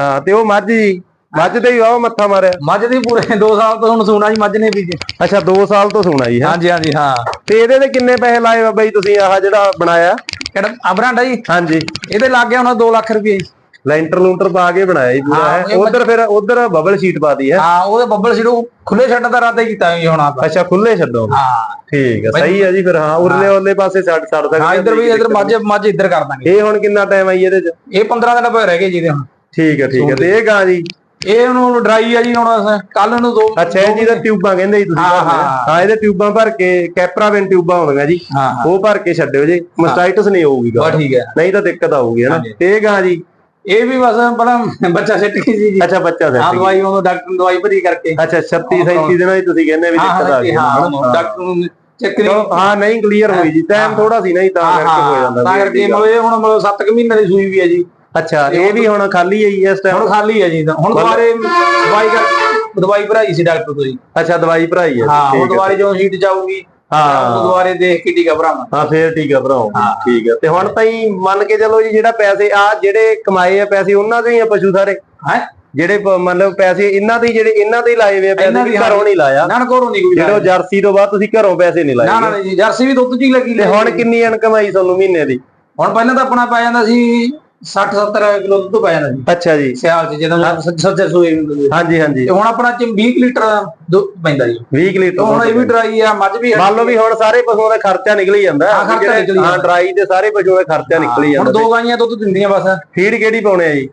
[SPEAKER 2] ਹਾਂ।
[SPEAKER 1] ਤੇ ਉਹ ਮੱਝ ਜੀ ਮੱਝ ਤੇ ਹੀ ਵਾਹ ਮੱਥਾ ਮਾਰਿਆ।
[SPEAKER 2] ਮੱਝ ਦੀ ਪੂਰੇ 2 ਸਾਲ ਤੋਂ ਹੁਣ ਸੂਣਾ ਜੀ ਮੱਝ ਨੇ ਵੀ ਜੀ।
[SPEAKER 1] ਅੱਛਾ 2 ਸਾਲ ਤੋਂ ਸੁਣਾ ਜੀ?
[SPEAKER 2] ਹਾਂਜੀ ਹਾਂਜੀ ਹਾਂ।
[SPEAKER 1] ਤੇ ਇਹਦੇ ਤੇ ਕਿੰਨੇ ਪੈਸੇ ਲਾਏ ਬਾਬਾ ਜੀ ਤੁਸੀਂ ਆਹ ਜਿਹੜਾ ਬਣਾਇਆ?
[SPEAKER 2] ਕਿਹੜਾ? ਅਬਰਾਂਡਾ ਜੀ?
[SPEAKER 1] ਹਾਂਜੀ।
[SPEAKER 2] ਇਹਦੇ ਲੱਗ ਗਿਆ ਹੁਣ 2 ਲੱਖ ਰੁਪਏ ਜੀ।
[SPEAKER 1] ਲੈਂਟਰ ਲੂੰਟਰ ਪਾ ਕੇ ਬਣਾਇਆ ਜੀ ਪੂਰਾ
[SPEAKER 2] ਹਾਂ,
[SPEAKER 1] ਹੈ।
[SPEAKER 2] ਇਹ
[SPEAKER 1] ਉਧਰ ਫਿਰ ਉਧਰ ਬਬਲ ਸ਼ੀਟ ਪਾਤੀ ਹੈ।
[SPEAKER 2] ਹਾਂ ਉਹਦੇ ਬੱਬਲ ਸਿੜੂ ਖੁੱਲੇ ਛੱਡਣ ਦਾ ਇਰਾਦਾ ਕੀਤਾ ਜੀ ਹੁਣ ਆਪਾਂ।
[SPEAKER 1] ਅੱਛਾ ਖੁੱਲੇ ਛੱਡੋ।
[SPEAKER 2] ਹਾਂ।
[SPEAKER 1] ਠੀਕ ਹੈ ਸਹੀ ਹੈ ਜੀ ਫਿਰ ਹਾਂ ਉਰਲੇ ਉਰਲੇ ਪਾਸੇ ਛੱਡ ਛੱਡ ਸਕਦੇ
[SPEAKER 2] ਹਾਂ ਇੱਧਰ ਵੀ ਇੱਧਰ ਮੱਝ ਮੱਝ ਇੱਧਰ ਕਰ ਦਾਂਗੇ।
[SPEAKER 1] ਇਹ ਹੁਣ ਕਿੰਨਾ ਟਾਈਮ ਆਈ ਇਹਦੇ ਚ?
[SPEAKER 2] ਇਹ 15 ਦਿਨ ਪਏ ਰਹਿ ਗਏ ਜੀ ਇਹਦੇ ਹੁਣ।
[SPEAKER 1] ਠੀਕ ਹੈ ਠੀਕ ਹੈ ਤੇ ਇਹ ਗਾਂ ਜੀ?
[SPEAKER 2] ਇਹ ਉਹਨੂੰ ਡਰਾਈ ਆ ਜੀ ਹੁਣ ਕੱਲ ਨੂੰ ਦੋ
[SPEAKER 1] ਅੱਛਾ ਇਹ ਜੀ ਦਾ ਟਿਊਬਾਂ ਕਹਿੰਦੇ ਜੀ ਤੁਸੀਂ
[SPEAKER 2] ਹਾਂ। ਹਾਂ।
[SPEAKER 1] ਹਾਂ। ਇਹਦੇ ਟਿਊਬਾਂ ਭਰ ਕੇ ਕੈਪਰਾਵਿਨ ਟਿਊਬਾਂ ਹੋਣਗੀਆਂ ਜੀ।
[SPEAKER 2] ਹਾਂ ਹਾਂ।
[SPEAKER 1] ਉਹ ਭਰ ਕੇ ਛੱਡਿਓ ਜੀ ਮਸਟਾਈਟਸ ਨਹੀਂ ਹੋਊਗੀ ਗਾਂ।
[SPEAKER 2] ਬਸ ਠੀਕ ਹੈ।
[SPEAKER 1] ਨਹੀਂ ਤਾਂ ਦਿੱਕਤ ਆਊਗੀ ਹੈ ਨਾ।
[SPEAKER 2] ਹਾਂਜੀ।
[SPEAKER 1] ਤੇ ਇਹ ਗਾਂ ਜੀ?
[SPEAKER 2] ਇਹ ਵੀ ਬਸ ਪਹਿਲਾਂ ਬੱਚਾ ਸਿੱਟ ਗਈ ਸੀ ਜੀ।
[SPEAKER 1] ਅੱਛਾ ਬੱਚਾ
[SPEAKER 2] ਹਾਂ
[SPEAKER 1] ਸੈੱਟ
[SPEAKER 2] ਦਵਾਈ ਉਹਨੂੰ ਡਾਕਟਰ ਨੂੰ ਦਵਾਈ ਭਰੀ ਕਰਕੇ।
[SPEAKER 1] ਅੱਛਾ 36 37 ਦਿਨਾਂ ਦੀ ਤੁਸੀਂ ਕਹਿੰਦੇ ਵੀ
[SPEAKER 2] ਹਾਂ
[SPEAKER 1] ਦਿੱਕਤ ਆ
[SPEAKER 2] ਹਾਂ
[SPEAKER 1] ਗਈ।
[SPEAKER 2] ਹਾਂ
[SPEAKER 1] ਹੈ।
[SPEAKER 2] ਡਾਕਟਰ ਨੂੰ ਚੈੱਕ
[SPEAKER 1] ਚਲੋ, ਹਾਂ ਨਹੀਂ ਕਲੀਅਰ ਹੋਈ ਜੀ। ਟਾਈਮ
[SPEAKER 2] ਹਾਂ।
[SPEAKER 1] ਥੋੜਾ ਸੀ ਨਹੀਂ ਤਾਂ ਕਰਕੇ ਹੋ ਜਾਂਦਾ
[SPEAKER 2] ਤਾਂ
[SPEAKER 1] ਸੀ।
[SPEAKER 2] ਕਰਕੇ। ਮਤਲਬ ਇਹ ਹੁਣ ਮਤਲਬ 7 ਮਹੀਨੇ ਦੀ ਸੂਈ ਵੀ ਹੈ ਜੀ।
[SPEAKER 1] ਅੱਛਾ ਇਹ ਵੀ ਹੁਣ ਖਾਲੀ ਹੈ ਜੀ ਇਸ ਟਾਈਮ
[SPEAKER 2] ਹੁਣ ਖਾਲੀ ਹੈ ਜੀ। ਤਾਂ ਹੁਣ ਦੁਬਾਰੇ ਦਵਾਈ ਕਰ ਦਵਾਈ ਭਰਾਈ ਸੀ ਡਾਕਟਰ ਤੋਂ ਜੀ।
[SPEAKER 1] ਅੱਛਾ ਦਵਾਈ ਭਰਾਈ ਹੈ
[SPEAKER 2] ਹਾਂ
[SPEAKER 1] ਠੀਕ
[SPEAKER 2] ਹੁਣ
[SPEAKER 1] ਹੈ।
[SPEAKER 2] ਦੁਬਾਰੇ ਜਦੋਂ ਸੀਟ ਜਾਊਗੀ
[SPEAKER 1] ਹਾਂ।
[SPEAKER 2] ਦੁਬਾਰੇ ਦੇਖ ਕੇ ਟੀਕਾ ਭਰਾਵਾਂ।
[SPEAKER 1] ਹਾਂ ਫੇਰ ਠੀਕ ਹੈ। ਭਰਾਓ। ਠੀਕ ਹੈ। ਤੇ ਹੁਣ ਤਾਂ ਹੀ ਮੰਨ ਕੇ ਚੱਲੋ ਜੀ ਜਿਹੜਾ ਪੈਸੇ ਆ ਜਿਹੜੇ ਕਮਾਏ ਆ ਪੈਸੇ ਉਹਨਾਂ ਦੇ ਹੀ ਆ ਪਸ਼ੂ ਸਾਰੇ?
[SPEAKER 2] ਹੈ?
[SPEAKER 1] ਜਿਹੜੇ ਮਤਲਬ ਪੈਸੇ ਇਹਨਾਂ ਦੇ ਜਿਹੜੇ ਇਹਨਾਂ ਦੇ ਲਾਏ ਹੋਏ ਪੈਸੇ ਵੀ ਘਰੋਂ ਨਹੀਂ ਲਾਇਆ।
[SPEAKER 2] ਨਾ ਕੋਰੋਂ ਨਹੀਂ ਕੋਈ
[SPEAKER 1] ਜਿਹੜੇ ਜਰਸੀ ਤੋਂ ਬਾਅਦ ਤੁਸੀਂ ਘਰੋਂ ਪੈਸੇ ਨਹੀਂ ਲਾਏ।
[SPEAKER 2] ਨਾ ਨਾ ਜੀ ਜਰਸੀ ਵੀ ਦੁੱਧ ਚ ਹੀ ਲੱਗੀ
[SPEAKER 1] ਤੇ ਹੁਣ ਕਿੰਨੀ ਇਨਕਮ ਆਈ ਤੁਹਾਨੂੰ ਮਹੀਨੇ ਦੀ?
[SPEAKER 2] ਹੁਣ ਪਹਿਲਾਂ ਤਾਂ ਆਪਣਾ ਪੈ ਜਾਂਦਾ ਸੀ 60 70 ਕਿਲੋ ਦੁੱਧ ਪੈ ਜਾਂਦਾ ਸੀ
[SPEAKER 1] ਅੱਛਾ ਜੀ।
[SPEAKER 2] ਸਿਆਲ ਚ ਜਦੋਂ ਸੱਜੇ ਸੂਏ ਹੁੰਦੇ ਸੀ।
[SPEAKER 1] ਹਾਂਜੀ ਹਾਂਜੀ।
[SPEAKER 2] ਤੇ ਹੁਣ ਆਪਣਾ ਚ 20 ਲੀਟਰ ਦੁੱਧ ਪੈਂਦਾ ਜੀ।
[SPEAKER 1] 20 ਲੀਟਰ
[SPEAKER 2] ਹੁਣ ਇਹ ਵੀ ਡਰਾਈ ਆ ਮੱਝ ਵੀ
[SPEAKER 1] ਮੰਨ ਲਓ ਵੀ ਹੁਣ ਸਾਰੇ ਪਸ਼ੂਆਂ ਦਾ ਖਰਚਾ ਨਿਕਲ ਹੀ ਜਾਂਦਾ।
[SPEAKER 2] ਹਾਂ, ਖਰਚਾ
[SPEAKER 1] ਜਿਹੜੇ-
[SPEAKER 2] ਨਿਕਲ ਹੀ
[SPEAKER 1] ਹਾਂ
[SPEAKER 2] ਜਾਂਦਾ।
[SPEAKER 1] ਡਰਾਈ ਤੇ ਸਾਰੇ ਪਸ਼ੂਆਂ ਦਾ ਖਰਚਾ ਨਿਕਲ ਹੀ
[SPEAKER 2] ਹੁਣ
[SPEAKER 1] ਜਾਂਦਾ
[SPEAKER 2] ਦੋ ਗਾਈਆਂ ਦੁੱਧ ਦਿੰਦੀਆਂ ਬਸ।
[SPEAKER 1] ਫੀਡ ਕਿਹੜੀ ਪਾਉਣੇ ਆ ਜੀ?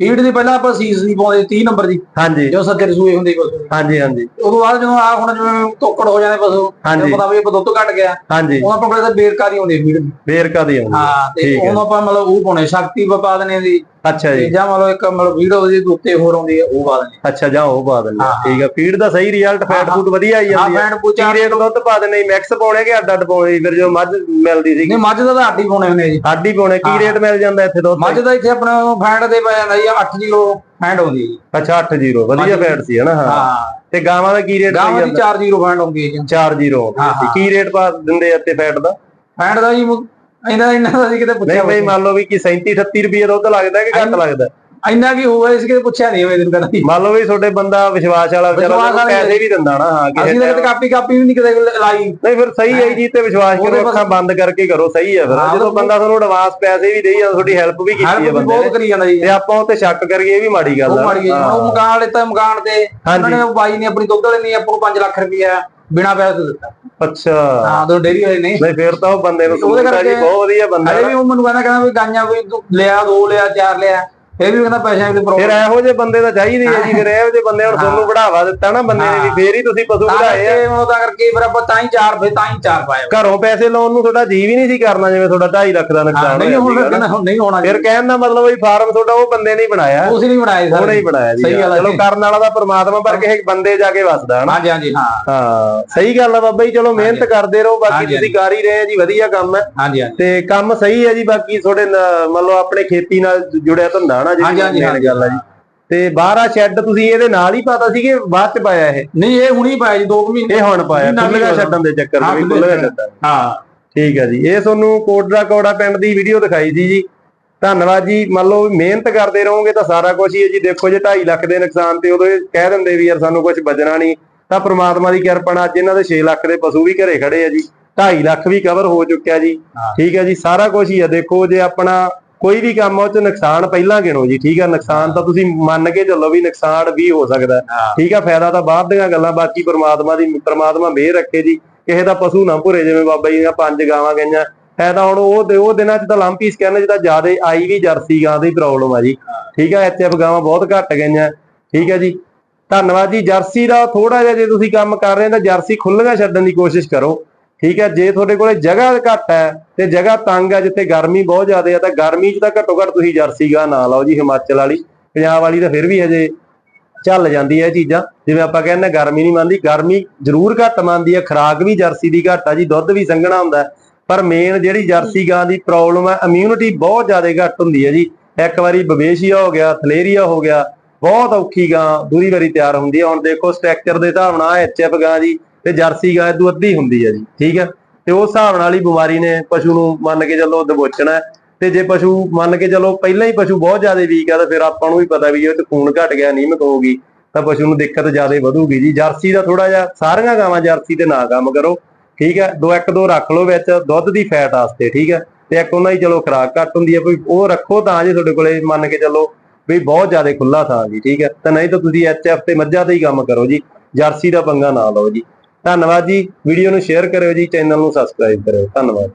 [SPEAKER 2] ਫੀਡ ਦੀ ਪਹਿਲਾਂ ਆਪਾਂ ਸੀਸ ਦੀ ਪਾਉਂਦੇ 30 ਨੰਬਰ ਦੀ।
[SPEAKER 1] ਹਾਂਜੀ।
[SPEAKER 2] ਜੋ ਸੱਜੇ ਸੂਏ ਹੁੰਦੇ ਪਸ਼ੂ
[SPEAKER 1] ਹਾਂਜੀ ਹਾਂਜੀ।
[SPEAKER 2] ਉਦੋਂ ਬਾਅਦ ਜਦੋਂ ਆ ਹੁਣ ਜਿਵੇਂ ਤੋਕੜ ਹੋ ਜਾਂਦੇ ਪਸ਼ੂ
[SPEAKER 1] ਹਾਂਜੀ।
[SPEAKER 2] ਪਤਾ ਵੀ ਇਹ ਦੁੱਧ ਘਟ ਗਿਆ
[SPEAKER 1] ਹਾਂਜੀ।
[SPEAKER 2] ਉਹ ਆਪਾਂ ਕੋਲੇ ਤਾਂ ਬੇਰਕਾਰੀ ਹੁੰਦੀ ਫੀਡ ਦੀ
[SPEAKER 1] ਵੇਰਕਾ ਦੀ ਆਉਂਦੀ
[SPEAKER 2] ਹਾਂ ਤੇ। ਉਹਨੂੰ ਆਪਾਂ ਮਤਲਬ ਉਹ ਪਾਉਣੇ ਸ਼ਕਤੀ ਪਾ ਦਨੇ ਦੀ
[SPEAKER 1] ਅੱਛਾ ਜੀ।
[SPEAKER 2] ਜਾਂ ਮਤਲਬ ਇੱਕ ਮਤਲਬ ਵੀਡੀਓ ਦੀ ਉੱਤੇ ਹੋਰ ਆਉਂਦੀ ਹੈ ਉਹ ਪਾ ਦਨੇ
[SPEAKER 1] ਅੱਛਾ ਜਾਂ ਉਹ ਪਾ ਦਿੰਦੇ।
[SPEAKER 2] ਹਾਂ।
[SPEAKER 1] ਠੀਕ ਆ। ਫੀਡ ਦਾ ਸਹੀ ਰਿਜ਼ਲਟ ਫੈਟ ਫੂਡ ਵਧੀਆ ਆਈ
[SPEAKER 2] ਹਾਂ
[SPEAKER 1] ਜਾਂਦੀ ਹੈ
[SPEAKER 2] ਬੈਂਡ
[SPEAKER 1] ਕੀ
[SPEAKER 2] ਪੁੱਛਾ
[SPEAKER 1] ਰੇਟ ਦੁੱਧ ਪਾ ਦਿੰਦੇ ਮੈਕਸ ਪਾਉਣੇ ਕਿ ਅੱਡ ਅੱਡ ਪਾਉਣੇ ਫਿਰ ਜੋ ਮੱਝ ਮਿਲਦੀ ਸੀ
[SPEAKER 2] ਨਹੀਂ ਮੱਝ ਦਾ ਤਾਂ ਹੱਡੀ ਪਾਉਣੇ ਹੁੰਦੇ ਆ ਜੀ।
[SPEAKER 1] ਅੱਡ ਹੀ ਪਾਉਣੇ। ਕੀ
[SPEAKER 2] ਹਾਂ।
[SPEAKER 1] ਰੇਟ ਮਿਲ ਜਾਂਦਾ ਇੱਥੇ ਦੁੱਧ
[SPEAKER 2] ਮੱਝ ਦਾ ਇੱਥੇ ਆਪਣਾ ਫੈਂਡ ਦੇ ਪੈ ਜਾਂਦਾ ਜੀ 8 ਕਿਲੋ ਫੈਂਡ ਆਉਂਦੀ ਹੈ
[SPEAKER 1] ਅੱਛਾ 80 ਵਧੀਆ ਫੈਟ ਸੀ ਹਨਾ? ਹਾਂ।
[SPEAKER 2] ਹਾਂ।
[SPEAKER 1] ਤੇ ਗਾਵਾਂ ਦਾ ਕੀ ਰੇਟ
[SPEAKER 2] ਗਾਵਾਂ ਦੀ
[SPEAKER 1] ਜਾਂਦਾ?
[SPEAKER 2] 4 ਕਿਲੋ ਫੈਂਡ ਆਉਂਦੀ ਹੈ ਜੀ।
[SPEAKER 1] 40
[SPEAKER 2] ਹਾਂ, ਹਾਂ।
[SPEAKER 1] ਕੀ ਰੇਟ ਪਾ ਦਿੰਦੇ ਆ ਤੇ ਫੈਟ ਦਾ?
[SPEAKER 2] ਫੈਂਡ ਦਾ ਜੀ ਇੰਨਾ ਇੰਨਾ ਦਾ ਸੀ ਕਿਤੇ
[SPEAKER 1] ਨਹੀਂ
[SPEAKER 2] ਪੁੱਛਿਆ
[SPEAKER 1] ਬਈ ਮੰਨ ਲਓ ਵੀ ਕੀ 37 38 ਰੁਪਏ ਦੁੱਧ ਲੱਗਦਾ ਕਿ ਘੱਟ ਲੱਗਦਾ?
[SPEAKER 2] ਇੰਨਾ ਕੀ ਹੋਊਗਾ ਇਸ ਕਿਤੇ ਪੁੱਛਿਆ ਨਹੀਂ ਹੋਵੇ ਦਿਨ ਕਦਾ।
[SPEAKER 1] ਮੰਨ ਲਓ ਵੀ ਤੁਹਾਡੇ ਬੰਦਾ ਵਿਸ਼ਵਾਸ ਵਾਲਾ ਵਿਚਾਰਾ
[SPEAKER 2] ਹੀ
[SPEAKER 1] ਪੈਸੇ ਵੀ ਦਿੰਦਾ ਨਾ ਹਾਂ ਕਿਸੇ
[SPEAKER 2] ਅਸੀਂ ਤਾਂ। ਕਿਤੇ ਕਾਪੀ ਕਾਪੀ ਵੀ ਨਹੀਂ ਕਿਤੇ ਲਾਈ।
[SPEAKER 1] ਨਹੀਂ ਫਿਰ ਸਹੀ ਹੈ ਜੀ ਤੇ ਵਿਸ਼ਵਾਸ ਕਰੋ ਅੱਖਾਂ ਬੰਦ ਕਰਕੇ ਕਰੋ ਸਹੀ ਹੈ ਫਿਰ।
[SPEAKER 2] ਹਾਂ,
[SPEAKER 1] ਜਦੋਂ
[SPEAKER 2] ਉਹ-
[SPEAKER 1] ਬੰਦਾ ਤੁਹਾਨੂੰ ਐਡਵਾਂਸ ਪੈਸੇ ਵੀ ਦੇਈ ਜਾਂਦਾ ਤੁਹਾਡੀ ਹੈਲਪ ਵੀ ਕੀਤੀ ਹੈ ਬੰਦੇ
[SPEAKER 2] ਬਹੁਤ ਕਰੀ ਜਾਂਦਾ ਜੀ।
[SPEAKER 1] ਤੇ ਆਪਾਂ ਉੱਤੇ ਸ਼ੱਕ ਕਰੀਏ ਇਹ ਵੀ ਮਾੜੀ ਗੱਲ
[SPEAKER 2] ਉਹ
[SPEAKER 1] ਆ।
[SPEAKER 2] ਮਾੜੀ
[SPEAKER 1] ਹਾਂ।
[SPEAKER 2] ਉਹ ਮਕਾਨ ਲਿੱਤਾ ਮਕਾਨ ਤੇ। ਉਹਨਾਂ ਨੇ ਉਹ ਬਾਈ ਨੇ ਆਪਣੀ ਦੁੱਧ ਵਾਲੇ ਨੇ ਆਪਾਂ ਨੂੰ 5 ਲੱਖ ਰੁਪਇਆ। ਬਿਨਾ ਪੈਸੇ ਤੋਂ ਦਿੱਤਾ।
[SPEAKER 1] ਅੱਛਾ।
[SPEAKER 2] ਹਾਂ ਦੋ ਡੇਰੀ ਵਾਲੇ
[SPEAKER 1] ਨਹੀਂ। ਫਿਰ ਤਾਂ ਉਹ ਬੰਦੇ ਨੂੰ
[SPEAKER 2] ਉਹਦੇ
[SPEAKER 1] ਸਮਝਦਾ ਜੀ
[SPEAKER 2] ਕਰਕੇ-
[SPEAKER 1] ਬਹੁਤ ਵਧੀਆ ਬੰਦਾ
[SPEAKER 2] ਹਲੇ ਵੀ ਉਹ ਮੈਨੂੰ ਕਹਿੰਦਾ ਕਹਿੰਦਾ ਵੀ ਗਾਈਆਂ ਵੀ ਤੂੰ ਲਿਆ ਦੋ ਲਿਆ ਚਾਰ ਲਿਆ। ਇਹ ਵੀ ਕਹਿੰਦਾ ਪੈਸਿਆਂ ਦੀ
[SPEAKER 1] ਫਿਰ
[SPEAKER 2] ਪ੍ਰੋਬਲਮ
[SPEAKER 1] ਇਹੋ ਜਿਹੇ ਬੰਦੇ ਤਾਂ ਚਾਹੀਦੇ ਆ ਜੀ ਫਿਰ ਇਹੋ ਜਿਹੇ ਬੰਦੇ ਹੁਣ ਤੁਹਾਨੂੰ ਵਧਾਵਾ ਦਿੱਤਾ ਨਾ ਬੰਦੇ ਨੇ ਵੀ ਫੇਰ ਹੀ ਤੁਸੀਂ ਪਸ਼ੂ ਵਧਾਏ ਆ।
[SPEAKER 2] ਉਹਦਾ ਕਰਕੇ ਫਿਰ ਆਪਾਂ ਤਾਂ ਹੀ ਚਾਰ ਫੇ ਤਾਂ ਹੀ ਚਾਰ ਪਾਏ
[SPEAKER 1] ਘਰੋਂ ਪੈਸੇ ਲਾਉਣ ਨੂੰ ਤੁਹਾਡਾ ਜੀ ਵੀ ਨਹੀਂ ਸੀ ਕਰਨਾ ਜਿਵੇਂ ਤੁਹਾਡਾ 2.5 ਲੱਖ ਦਾ ਨੁਕਸਾਨ
[SPEAKER 2] ਨਹੀਂ ਹੁਣ ਹੁਣ ਨਹੀਂ ਹੋਣਾ
[SPEAKER 1] ਫਿਰ ਕਹਿਣ ਦਾ ਮਤਲਬ ਵੀ ਫਾਰਮ ਤੁਹਾਡਾ ਉਹ ਬੰਦੇ ਨੇ ਹੀ ਬਣਾਇਆ।
[SPEAKER 2] ਤੁਸੀਂ ਨਹੀਂ ਬਣਾਏ ਸਰ।
[SPEAKER 1] ਉਹਨੇ ਹੀ ਬਣਾਇਆ ਜੀ। ਚਲੋ। ਕਰਨ ਵਾਲਾ ਤਾਂ ਪ੍ਰਮਾਤਮਾ ਪਰ ਕਿਸੇ ਬੰਦੇ ਜਾ ਕੇ ਵਸਦਾ ਹਨਾ।
[SPEAKER 2] ਹਾਂਜੀ ਹਾਂਜੀ ਹਾਂ।
[SPEAKER 1] ਹਾਂ ਸਹੀ ਗੱਲ ਆ ਬਾਬਾ ਜੀ ਚਲੋ ਮਿਹਨਤ ਕਰਦੇ ਰਹੋ ਬਾਕੀ ਤੁਸੀਂ ਕਰ ਹੀ ਰਹੇ ਜੀ ਵਧੀਆ ਕੰਮ ਹੈ
[SPEAKER 2] ਹਾਂਜੀ
[SPEAKER 1] ਤੇ ਕੰਮ ਸਹੀ ਹੈ ਜੀ ਬਾਕੀ ਤੁਹਾਡੇ ਲਓ ਆਪਣੇ ਖੇਤੀ ਨਾਲ ਜੁੜਿਆ ਧੰਦਾ ਨਾ
[SPEAKER 2] ਹਾਂਜੀ, ਹਾਂਜੀ,
[SPEAKER 1] main। ਗੱਲ ਆ ਜੀ। ਤੇ ਬਾਹਰ ਆ ਸ਼ੈੱਡ ਤੁਸੀਂ ਇਹਦੇ ਨਾਲ ਹੀ ਪਾਤਾ ਸੀ ਕਿ ਬਾਅਦ ਚ ਪਾਇਆ ਇਹ?
[SPEAKER 2] ਨਹੀਂ ਇਹ ਹੁਣੀ ਪਾਇਆ ਜੀ 2 ਮਹੀਨੇ
[SPEAKER 1] ਇਹ ਹੁਣ ਪਾਇਆ
[SPEAKER 2] ਮਹੀਨਾ
[SPEAKER 1] ਖੁੱਲ੍ਹੀਆਂ
[SPEAKER 2] ਵੀ
[SPEAKER 1] ਛੱਡਣ ਦੇ ਚੱਕਰ
[SPEAKER 2] ਹਾਂ,
[SPEAKER 1] ਵਿੱਚ ਵੀ
[SPEAKER 2] ਖੁੱਲ੍ਹੀਆਂ
[SPEAKER 1] ਖੁੱਲ੍ਹੀਆਂ ਛੱਡਾਂ
[SPEAKER 2] ਹਾਂ।
[SPEAKER 1] ਠੀਕ ਹੈ ਜੀ। ਇਹ ਤੁਹਾਨੂੰ ਕੋਟਰਾ ਕੌੜਾ ਪਿੰਡ ਦੀ ਵੀਡੀਓ ਦਿਖਾਈ ਸੀ ਜੀ। ਧੰਨਵਾਦ ਜੀ। ਮੰਨ ਲਓ ਵੀ ਮਿਹਨਤ ਕਰਦੇ ਰਹੋਗੇ ਤਾਂ ਸਾਰਾ ਕੁਝ ਹੀ ਹੈ ਜੀ। ਦੇਖੋ ਜੇ 2.5 ਲੱਖ ਦੇ ਨੁਕਸਾਨ ਤੇ ਉਦੋਂ ਇਹ ਕਹਿ ਦਿੰਦੇ ਵੀ ਯਾਰ ਸਾਨੂੰ ਕੁਝ ਬਚਣਾ ਨਹੀਂ ਤਾਂ ਪ੍ਰਮਾਤਮਾ ਦੀ ਕਿਰਪਾ ਨਾਲ ਅੱਜ ਇਹਨਾਂ ਦੇ 6 ਲੱਖ ਦੇ ਪਸ਼ੂ ਵੀ ਘਰੇ ਖੜੇ ਆ ਜੀ। 2.5 ਲੱਖ ਵੀ ਕਵਰ ਹੋ ਚੁੱਕਿਆ ਜੀ।
[SPEAKER 2] ਹਾਂ।
[SPEAKER 1] ਠੀਕ ਹੈ ਜੀ। ਸਾਰਾ ਕੁਝ ਹੀ ਆ। ਦੇਖੋ ਜੇ ਆਪਣਾ ਕੋਈ ਵੀ ਕੰਮ ਆ ਉਹ ਚ ਨੁਕਸਾਨ ਪਹਿਲਾਂ ਗਿਣੋ ਜੀ ਠੀਕ ਆ ਨੁਕਸਾਨ ਤਾਂ ਤੁਸੀਂ ਮੰਨ ਕੇ ਚੱਲੋ ਵੀ ਨੁਕਸਾਨ ਵੀ ਹੋ ਸਕਦਾ। ਠੀਕ ਆ ਫਾਇਦਾ ਤਾਂ ਬਾਅਦ ਦੀਆਂ ਗੱਲਾਂ ਬਾਕੀ ਪ੍ਰਮਾਤਮਾ ਦੀ ਪ੍ਰਮਾਤਮਾ ਮਿਹਰ ਰੱਖੇ ਜੀ। ਕਿਸੇ ਦਾ ਪਸ਼ੂ ਨਾ ਭੁਰੇ ਜਿਵੇਂ ਬਾਬਾ ਜੀ ਦੀਆਂ ਪੰਜ ਗਾਵਾਂ ਗਈਆਂ। ਫਾਇਦਾ ਹੁਣ ਉਹ ਉਹ ਦਿਨਾਂ 'ਚ ਤਾਂ ਲੰਪੀ ਸਕੈਨ ਤਾਂ ਜ਼ਿਆਦਾ ਆਈ ਵੀ ਜਰਸੀ ਗਾਂ ਦੀ ਪ੍ਰੋਬਲਮ ਆ ਜੀ। ਠੀਕ ਆ ਐਚਐਫ ਗਾਵਾਂ ਬਹੁਤ ਘੱਟ ਗਈਆਂ। ਠੀਕ ਹੈ ਜੀ। ਧੰਨਵਾਦ ਜੀ। ਜਰਸੀ ਦਾ ਥੋੜਾ ਜਿਹਾ ਜੇ ਤੁਸੀਂ ਕੰਮ ਕਰ ਰਹੇ ਤਾਂ ਜਰਸੀ ਖੁੱਲੀਆਂ ਛੱਡਣ ਦੀ ਕੋਸ਼ਿਸ਼ ਕਰੋ। ਠੀਕ ਹੈ ਜੇ ਤੁਹਾਡੇ ਕੋਲੇ ਜਗ੍ਹਾ ਘੱਟ ਹੈ ਤੇ ਜਗ੍ਹਾ ਤੰਗ ਹੈ ਜਿੱਥੇ ਗਰਮੀ ਬਹੁਤ ਜ਼ਿਆਦਾ ਹੈ ਤਾਂ ਗਰਮੀ 'ਚ ਤਾਂ ਘੱਟੋ ਘੱਟ ਤੁਸੀਂ ਜਰਸੀ ਗਾਂ ਨਾ ਲਾਓ ਜੀ ਹਿਮਾਚਲ ਵਾਲੀ ਪੰਜਾਬ ਵਾਲੀ ਤਾਂ ਫਿਰ ਵੀ ਹਜੇ ਚੱਲ ਜਾਂਦੀ ਹੈ ਇਹ ਚੀਜ਼ਾਂ। ਜਿਵੇਂ ਆਪਾਂ ਕਹਿੰਦੇ ਗਰਮੀ ਨਹੀਂ ਮੰਨਦੀ ਗਰਮੀ ਜ਼ਰੂਰ ਘੱਟ ਮੰਨਦੀ ਹੈ ਖਰਾਕ ਵੀ ਜਰਸੀ ਦੀ ਘੱਟ ਆ ਜੀ ਦੁੱਧ ਵੀ ਸੰਘਣਾ ਹੁੰਦਾ। ਪਰ ਮੇਨ ਜਿਹੜੀ ਜਰਸੀ ਗਾਂ ਦੀ ਪ੍ਰੋਬਲਮ ਹੈ ਇਮਿਊਨਿਟੀ ਬਹੁਤ ਜ਼ਿਆਦਾ ਘੱਟ ਹੁੰਦੀ ਹੈ ਜੀ। ਇੱਕ ਵਾਰੀ ਬਵੇਸ਼ੀਆ ਹੋ ਗਿਆ ਥਲੇਰੀਆ ਹੋ ਗਿਆ ਬਹੁਤ ਔਖੀ ਗਾਂ ਦੂਰੀ ਵਾਰੀ ਤਿਆਰ ਹੁੰਦੀ ਹੈ। ਹੁਣ ਦੇਖੋ ਸਟਰਕਚਰ ਦੇ ਹਿਸਾਬ ਨਾਲ ਐਚਐਫ ਗਾਂ ਜੀ ਤੇ ਜਰਸੀ ਗਾਂ ਇਦੋਂ ਅੱਧੀ ਹੁੰਦੀ ਹੈ ਜੀ, ਠੀਕ ਹੈ? ਤੇ ਉਸ ਹਿਸਾਬ ਨਾਲ ਹੀ ਬਿਮਾਰੀ ਨੇ ਪਸ਼ੂ ਨੂੰ ਮੰਨ ਕੇ ਚੱਲੋ ਦਬੋਚਣਾ ਤੇ ਜੇ ਪਸ਼ੂ ਮੰਨ ਕੇ ਚੱਲੋ ਪਹਿਲਾਂ ਹੀ ਪਸ਼ੂ ਬਹੁਤ ਜ਼ਿਆਦਾ ਵੀਕ ਆ, ਤਾਂ ਫਿਰ ਆਪਾਂ ਨੂੰ ਵੀ ਪਤਾ ਵੀ ਇਹ ਤੇ ਖੂਨ ਘਟ ਗਿਆ ਨੀਮਕ ਹੋਊਗੀ, ਤਾਂ ਪਸ਼ੂ ਨੂੰ ਦਿੱਕਤ ਜ਼ਿਆਦਾ ਵਧੂਗੀ ਜੀ। ਜਰਸੀ ਦਾ ਥੋੜਾ ਜਿਹਾ ਸਾਰੀਆਂ ਗਾਵਾਂ ਜਰਸੀ ਤੇ ਨਾ ਕੰਮ ਕਰੋ, ਠੀਕ ਹੈ? ਦੋ, ਇੱਕ, ਦੋ ਰੱਖ ਲਓ ਵਿੱਚ, ਦੁੱਧ ਦੀ ਫੈਟ ਵਾਸਤੇ, ਠੀਕ ਹੈ? ਤੇ ਇੱਕ ਉਹਨਾਂ ਦੀ ਚਲੋ ਖੁਰਾਕ ਘੱਟ ਹੁੰਦੀ ਹੈ ਕੋਈ ਉਹ ਰੱਖੋ ਤਾਂ ਜੇ ਤੁਹਾਡੇ ਕੋਲੇ ਮੰਨ ਕੇ ਚੱਲੋ ਵੀ ਬਹੁਤ ਜ਼ਿਆਦਾ ਖੁੱਲਾ ਥਾਂ ਜੀ ਠੀਕ ਹੈ? ਤਾਂ ਨਹੀਂ ਤਾਂ ਤੁਸੀਂ ਐਚਐਫ ਤੇ ਮੱਝਾਂ ਤੇ ਹੀ ਕੰਮ ਕਰੋ ਜੀ, ਜਰਸੀ ਦਾ ਪੰਗਾ ਨਾ ਲਓ ਜੀ। ਧੰਨਵਾਦ ਜੀ। ਵੀਡੀਓ ਨੂੰ ਸ਼ੇਅਰ ਕਰਿਓ ਜੀ ਚੈਨਲ ਨੂੰ ਸਬਸਕ੍ਰਾਈਬ ਕਰਿਓ। ਧੰਨਵਾਦ।